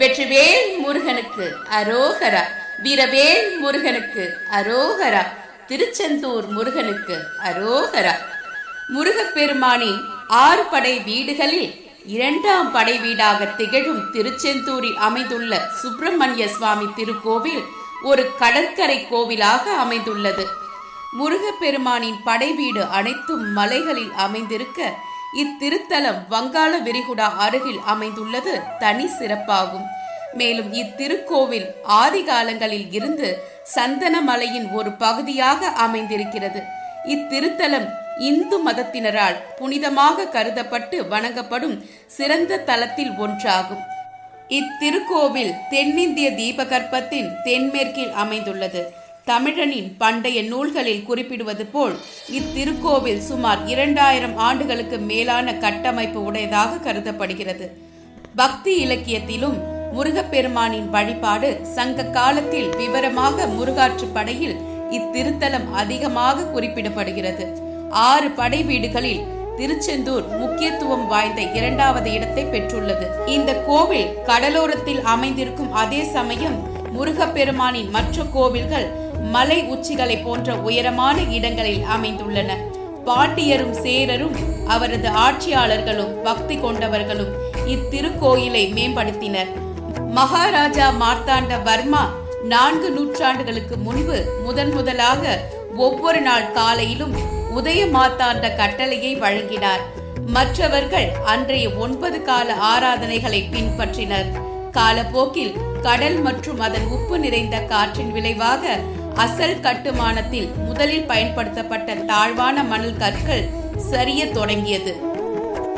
வெற்றிவேல் முருகனுக்கு அரோகரா வீரவேல் முருகனுக்கு அரோகரா திருச்செந்தூர் முருகனுக்கு அரோகரா. முருகப்பெருமானின் ஆறு படை வீடுகளில் இரண்டாம் படை வீடாக திகழும் திருச்செந்தூரில் அமைந்துள்ள சுப்பிரமணிய சுவாமி திருக்கோவில் ஒரு கடற்கரை கோவிலாக அமைந்துள்ளது. முருகப்பெருமானின் படைவீடு அனைத்தும் மலைகளில் அமைந்திருக்க இத்திருத்தலம் வங்காள விரிகுடா அருகில் அமைந்துள்ளது தனி சிறப்பாகும். மேலும் இத்திருக்கோவில் ஆதி காலங்களில் இருந்து சந்தனமலையின் ஒரு பகுதியாக அமைந்திருக்கிறது. இத்திருத்தலம் இந்து மதத்தினரால் புனிதமாக கருதப்பட்டு வணங்கப்படும் சிறந்த தலத்தில் ஒன்றாகும். இத்திருக்கோவில் தென்னிந்திய தீபகற்பத்தின் தென்மேற்கில் அமைந்துள்ளது. தமிழனின் பண்டைய நூல்களில் குறிப்பிடுவது போல் இத்திருக்கோவில் சுமார் இரண்டாயிரம் ஆண்டுகளுக்கு மேலான கட்டமைப்பு உடையதாக கருதப்படுகிறது. பக்தி இலக்கியத்திலும் முருகப்பெருமானின் வழிபாடு சங்க காலத்தில் விவரமாக முருகாற்று படையில் இத்திருத்தலம் அதிகமாக குறிப்பிடப்படுகிறது. ஆறு படை வீடுகளில் திருச்செந்தூர் முக்கியத்துவம் வாய்ந்த இரண்டாவது இடத்தை பெற்றுள்ளது. இந்த கோவில் கடலோரத்தில் அமைந்திருக்கும் அதே சமயம் முருகப்பெருமானின் மற்ற கோவில்கள் மலை உச்சிகளை போன்ற உயரமான இடங்களில் அமைந்துள்ளன. பாண்டியரும் சேரரும் அவரது ஆட்சியாளர்களும் பக்தி கொண்டவர்களும் இத்திருக்கோயிலை மேம்படுத்தினர். மகாராஜா மார்த்தாண்ட வர்மா நான்கு நூற்றாண்டுகளுக்கு முன்பு முதன் முதலாக ஒவ்வொரு நாள் காலையிலும் உதய மார்த்தாண்ட கட்டளையை வழங்கினார். மற்றவர்கள் அன்றைய ஒன்பது கால ஆராதனைகளை பின்பற்றினர். காலப்போக்கில் கடல் மற்றும் அதன் உப்பு நிறைந்த காற்றின் விளைவாக அசல் கட்டுமானத்தில் முதலில் பயன்படுத்தப்பட்ட தாழ்வான மணல் கற்கள் சரிய தொடங்கியது.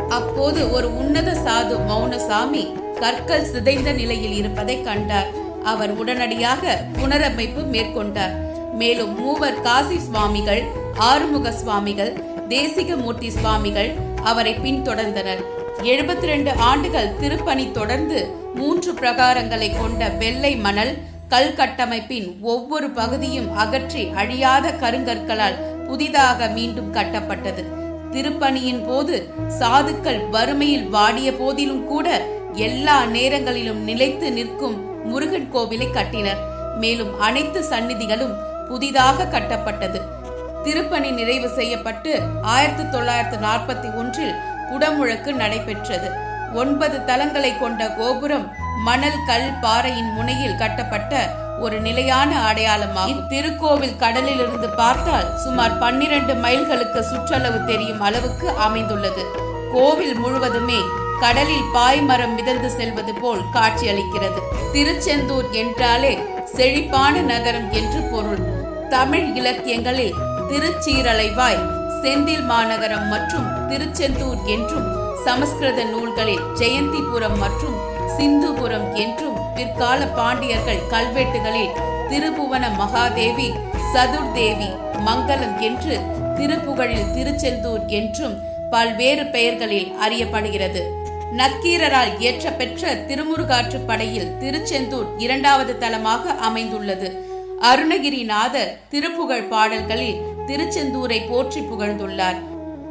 அப்போது ஒரு உன்னத சாது மௌனசாமி கற்கள் சிதைந்த நிலையில் இருப்பதை கண்டார். அவர் உடனடியாக புனரமைப்பு மேற்கொண்டார். மேலும் மூவர் காசி சுவாமிகள் ஆறுமுக சுவாமிகள் தேசிகமூர்த்தி சுவாமிகள் அவரை பின்தொடர்ந்தனர். எழுபத்தி ரெண்டு ஆண்டுகள் திருப்பணி தொடர்ந்து மூன்று பிரகாரங்களை கொண்ட வெள்ளை மணல் கல் கட்டமைப்பின் ஒவ்வொரு பகுதியும் அகற்றி அழியாத கருங்கற்களால் புதிதாக மீண்டும் கட்டப்பட்டது. திருப்பணியின் போது சாதுக்கள் வறுமையில் வாடிய போதிலும் கூட எல்லா நேரங்களிலும் நிலைத்து நிற்கும் முருகன் கோவிலை கட்டினர். மேலும் அனைத்து சந்நிதிகளும் புதிதாக கட்டப்பட்டது. திருப்பணி நிறைவு செய்யப்பட்டு ஆயிரத்தி தொள்ளாயிரத்தி நாற்பத்தி ஒன்றில் குடமுழக்கு நடைபெற்றது. ஒன்பது தலங்களை கொண்ட கோபுரம் மணல் கல் பாறையின் முனையில் கட்டப்பட்ட ஒரு நிலையான அடையாளமாகும். இத்திருக்கோவில் கடலிலிருந்து பார்த்தால் சுமார் பன்னிரண்டு மைல்களுக்கு சுற்றளவு தெரியும் அளவுக்கு அமைந்துள்ளது. கோவில் முழுவதுமே கடலில் பாய்மரம் மிதந்து செல்வது போல் காட்சியளிக்கிறது. திருச்செந்தூர் என்றாலே செழிப்பான நகரம் என்று பொருள். தமிழ் இலக்கியங்களில் திருச்சீரலைவாய் செந்தில் மாநகரம் மற்றும் திருச்செந்தூர் என்றும் சமஸ்கிருத நூல்களில் ஜெயந்திபுரம் மற்றும் சிந்துபுரம் என்றும் பிற்கால பாண்டியர்கள் கல்வெட்டுகளில் திருபுவன மகாதேவி சதுர்தேவி மங்களம் என்று திருப்புகழில் திருச்செந்தூர் என்றும் பல்வேறு பெயர்களில் அறியப்படுகிறது. நக்கீரரால் இயற்றப்பெற்ற திருமுருகாற்று படையில் திருச்செந்தூர் இரண்டாவது தலமாக அமைந்துள்ளது. அருணகிரிநாதர் திருப்புகழ் பாடல்களில் திருச்செந்தூரை போற்றி புகழ்ந்துள்ளார்.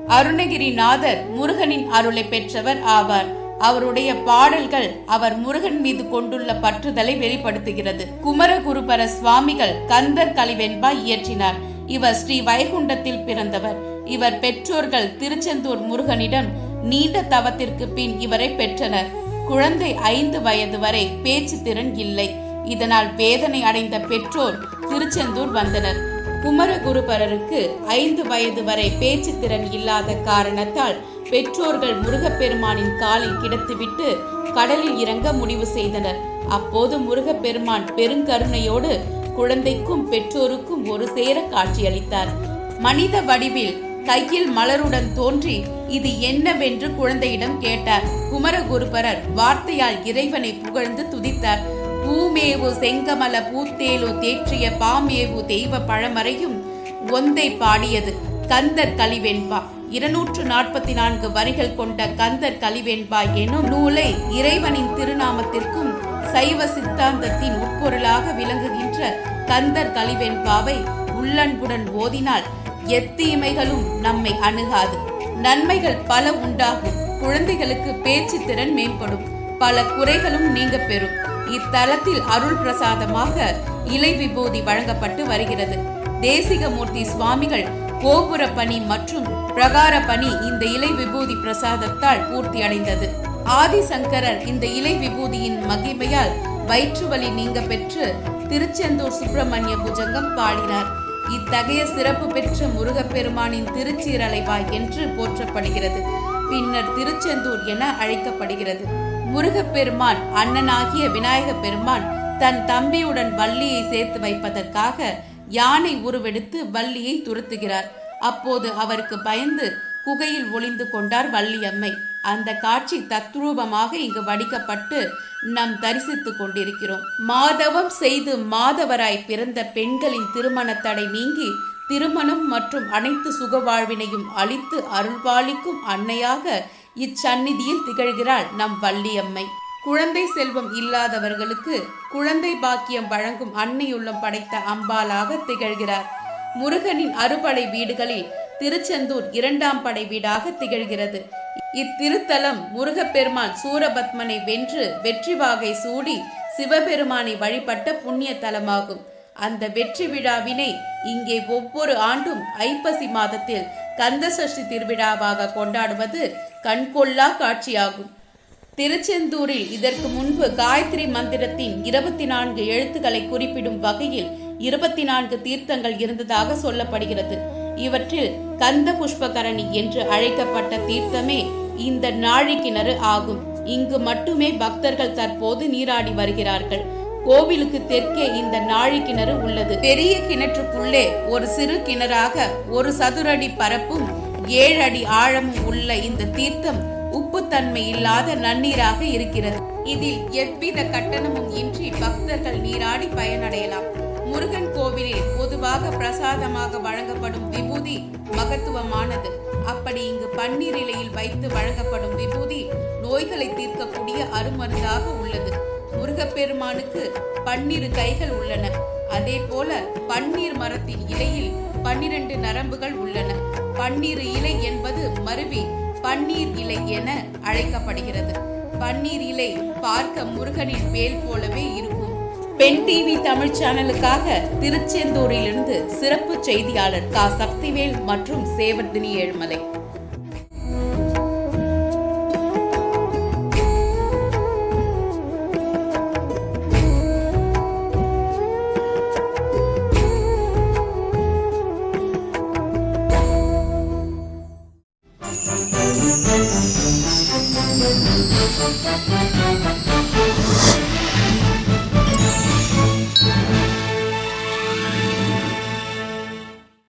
அருணகிரிநாதர் முருகனின் அருளை பெற்றவர் ஆவார். அவருடைய பாடல்கள் அவர் முருகன் மீது கொண்டுள்ள பற்றுதலை வெளிப்படுத்துகிறது. குமரகுருபர சுவாமிகள் கந்தர் கலிவெண்பா இயற்றினார். இவர் ஸ்ரீ வைகுண்டத்தில் பிறந்தவர். இவர் பெற்றோர்கள் திருச்செந்தூர் முருகனிடம் நீண்ட தவத்திற்கு பின் இவரை பெற்றனர். குழந்தை ஐந்து வயது வரை பேச்சு திறன் இல்லை. இதனால் வேதனை அடைந்த பெற்றோர் திருச்செந்தூர் வந்தனர். குமரகுருபரருக்கு ஐந்து வயது வரை பேச்சு திறன் இல்லாத காரணத்தால் பெற்றோர்கள் முருகப்பெருமானின் காலில் கிடத்துவிட்டு கடலில் இறங்க முடிவு செய்தனர். அப்போது முருகப்பெருமான் பெருங்கருணையோடு குழந்தைக்கும் பெற்றோருக்கும் ஒரு சேர காட்சியளித்தார். மனித வடிவில் கையில் மலருடன் தோன்றி இது என்னவென்று குழந்தையிடம் கேட்டார். குமரகுருபரர் வார்த்தையால் இறைவனை புகழ்ந்து துதித்தார். பூமேவு செங்கமல பூத்தேலு தேற்றிய பாமேவு தெய்வ பழமறையும் ஒந்தை பாடியது. கந்தர் கலிவெண்பா இருநூற்று நாற்பத்தி நான்கு வரிகள் கொண்ட கந்தர் கலிவெண்பா எனும் நூலை இறைவனின் திருநாமத்திற்கும் சைவ சித்தாந்தத்தின் உட்பொருளாக விளங்குகின்ற கந்தர் கலிவெண்பாவை உள்ளன்புடன் ஓதினால் எத்தீமைகளும் நம்மை அணுகாது. நன்மைகள் பல உண்டாகும். குழந்தைகளுக்கு பேச்சு திறன் மேம்படும். பல குறைகளும் நீங்க பெறும். இத்தலத்தில் அருள் பிரசாதமாக இலை விபூதி வழங்கப்பட்டு வருகிறது. தேசிகமூர்த்தி சுவாமிகள் கோபுர பணி மற்றும் பிரகார பணி இந்த இலை விபூதி பிரசாதத்தால் பூர்த்தி அடைந்தது. ஆதிசங்கரர் இந்த இலை விபூதியின் மகிமையால் வயிற்று வலி நீங்க பெற்று திருச்செந்தூர் சுப்பிரமணிய புஜங்கம் பாடினார். இத்தகைய சிறப்பு பெற்ற முருகப்பெருமானின் திருச்சீரலைவாய் என்று போற்றப்படுகிறது. பின்னர் திருச்செந்தூர் என அழைக்கப்படுகிறது. முருகப்பெருமான் அண்ணனாகிய விநாயக பெருமான் தன் தம்பியுடன் வள்ளியை சேர்த்து வைப்பதற்காக யானை உருவெடுத்து வள்ளியை துரத்துகிறார். அப்போது அவருக்கு பயந்து குகையில் ஒளிந்து கொண்டார் வள்ளியம்மை. அந்த காட்சி தத்ரூபமாக இங்கு வடிக்கப்பட்டு நாம் தரிசித்துக் கொண்டிருக்கிறோம். மாதவம் செய்து மாதவராய் பிறந்த பெண்களின் திருமண தடை நீங்கி திருமணம் மற்றும் அனைத்து சுக வாழ்வினையும் அளித்து அருள்பாலிக்கும் அன்னையாக இச்சந்நிதியில் திகழ்கிறாள் நம் வள்ளியம்மை. குழந்தை செல்வம் இல்லாதவர்களுக்கு குழந்தை பாக்கியம் வழங்கும் அன்னையுள்ளம் படைத்த அம்பாலாக திகழ்கிறார். முருகனின் அறுபடை வீடுகளில் திருச்செந்தூர் இரண்டாம் படை வீடாக திகழ்கிறது. இத்திருத்தலம் முருகப்பெருமான் சூரபத்மனை வென்று வெற்றி வாகை சூடி சிவபெருமானை வழிபட்ட புண்ணிய தலமாகும். அந்த வெற்றி விழாவினை இங்கே ஒவ்வொரு ஆண்டும் ஐப்பசி மாதத்தில் கந்தசஷ்டி திருவிழாவாக கொண்டாடுவது கண்கொள்ளா காட்சியாகும். திருச்செந்தூரில் இதற்கு முன்பு காயத்ரி மந்திரத்தின் இருபத்தி நான்கு எழுத்துக்களை குறிப்பிடும் வகையில் இருபத்தி நான்கு தீர்த்தங்கள் இருந்ததாக சொல்லப்படுகிறது. இவற்றில் கந்த புஷ்பகரணி என்று அழைக்கப்பட்ட தீர்த்தமே இந்த நாழிக்கிணறு ஆகும். இங்கு மட்டுமே பக்தர்கள் தற்போது நீராடி வருகிறார்கள். கோவிலுக்கு தெற்கே இந்த நாழி கிணறு உள்ளது. பெரிய கிணற்றுக்குள்ளே ஒரு சிறு கிணறாக ஒரு சதுரடி பரப்பும் ஏழு அடி ஆழமும் உள்ள இந்த தீர்த்தம் உப்புத்தன்மை இல்லாத நன்னீராக இருக்கிறது. இதில் எவ்வித கட்டணமும் இன்றி பக்தர்கள் நீராடி பயனடையலாம். முருகன் கோவிலில் பொதுவாக பிரசாதமாக வழங்கப்படும் விபூதி மகத்துவமானது. அப்படி இங்கு பன்னீர் இலையில் வைத்து வழங்கப்படும் விபூதி நோய்களை தீர்க்கக்கூடிய அருமருந்தாக உள்ளது. முருகப்பெருமானுக்கு பன்னிரு கைகள் உள்ளன. அதே போல பன்னீர் மரத்தின் இலையில் பன்னிரண்டு நரம்புகள் உள்ளன. பன்னீர் இலை என்பது மருவி பன்னீர் இலை என அழைக்கப்படுகிறது. பன்னீர் இலை பார்க்க முருகனின் வேல் போலவே இருக்கும். பெண் டிவி தமிழ் சேனலுக்காக திருச்செந்தூரிலிருந்து சிறப்பு செய்தியாளர் கா. சக்திவேல் மற்றும் சேவர்தினி ஏழுமலை.